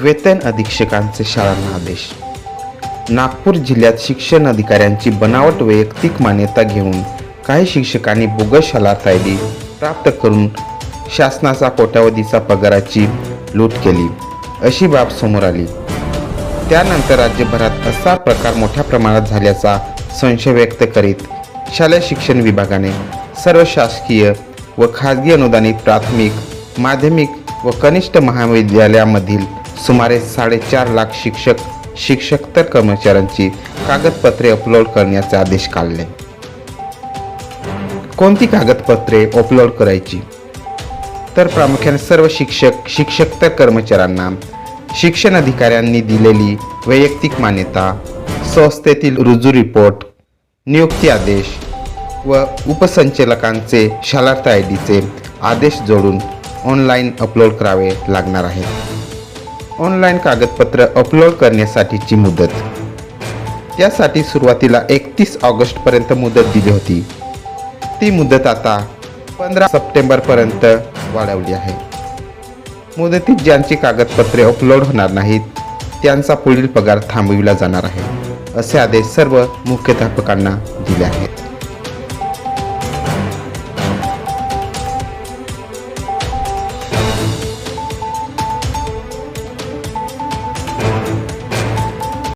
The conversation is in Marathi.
वेतन अधीक्षकांचे शाळांना आदेश. नागपूर जिल्ह्यात शिक्षण अधिकाऱ्यांची बनावट वैयक्तिक मान्यता घेऊन काही शिक्षकांनी बोगस शाला आयडी प्राप्त करून शासनाचा कोट्यावधीचा पगाराची लूट केली अशी बाब समोर आली. त्यानंतर राज्यभरात असा प्रकार मोठ्या प्रमाणात झाल्याचा संशय व्यक्त करीत शालेय शिक्षण विभागाने सर्व शासकीय व खाजगी अनुदानित प्राथमिक माध्यमिक व कनिष्ठ महाविद्यालयामधील सुमारे साडेचार लाख शिक्षक शिक्षकतर कर्मचाऱ्यांची कागदपत्रे अपलोड करण्याचे आदेश काढले. कोणती कागदपत्रे अपलोड करायची? तर प्रामुख्याने सर्व शिक्षक शिक्षकतर कर्मचाऱ्यांना शिक्षण अधिकाऱ्यांनी दिलेली वैयक्तिक मान्यता संस्थेतील रुजू रिपोर्ट नियुक्ती आदेश व उपसंचालकांचे शालार्थ आय डीचे आदेश जोडून ऑनलाईन अपलोड करावे लागणार आहे. ऑनलाईन कागदपत्र अपलोड करण्यासाठीची मुदत. त्यासाठी सुरुवातीला एकतीस ऑगस्टपर्यंत मुदत दिली होती. ती मुदत आता पंधरा सप्टेंबरपर्यंत वाढवली आहे. मुदतीत ज्यांची कागदपत्रे अपलोड होणार नाहीत त्यांचा पुढील पगार थांबविला जाणार आहे असे आदेश सर्व मुख्याध्यापकांना दिले आहेत.